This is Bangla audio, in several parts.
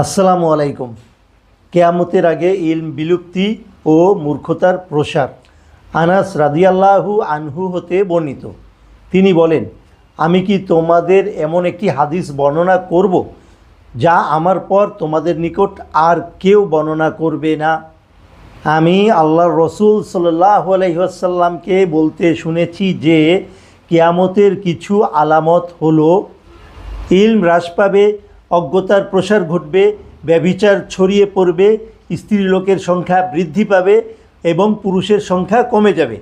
আসসালামু আলাইকুম। কেয়ামতের আগে ইলম বিলুপ্তি ও মূর্খতার প্রসার। আনাস রাদিয়াল্লাহু আনহু হতে বর্ণিত। তিনি বলেন, আমি কি তোমাদের এমন একটি হাদিস বর্ণনা করব, যা আমার পর তোমাদের নিকট আর কেউ বর্ণনা করবে না? আমি আল্লাহর রসুল সাল্লাহ আলহিহাসাল্লামকে বলতে শুনেছি যে, কেয়ামতের কিছু আলামত হলো, ইলম হ্রাস পাবে অজ্ঞতার প্রসার ঘটবে ব্যবিচার ছড়িয়ে পড়বে স্ত্রী লোকের সংখ্যা বৃদ্ধি পাবে এবং পুরুষের সংখ্যা কমে যাবে।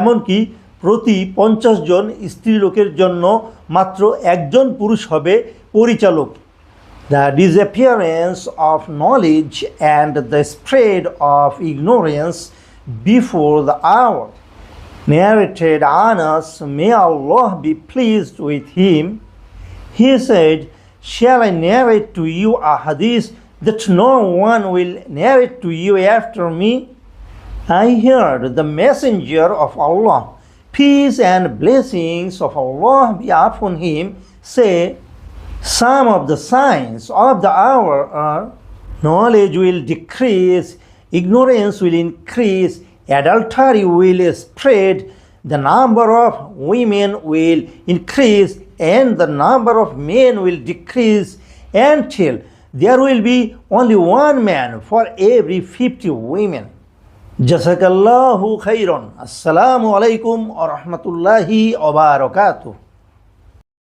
এমনকি প্রতি পঞ্চাশ জন স্ত্রী লোকের জন্য মাত্র একজন পুরুষ হবে পরিচালক। The disappearance of knowledge and the spread of ignorance before the hour narrated Anas may Allah be pleased with him he said Shall I narrate to you a hadith that no one will narrate to you after me? I heard the messenger of Allah, peace and blessings of Allah be upon him, say, Some of the signs of the hour are knowledge will decrease, ignorance will increase, adultery will spread, the number of women will increase and the number of men will decrease until there will be only one man for every 50 women. Jazakallahu khairan. Assalamu alaikum wa rahmatullahi wa barakatuh.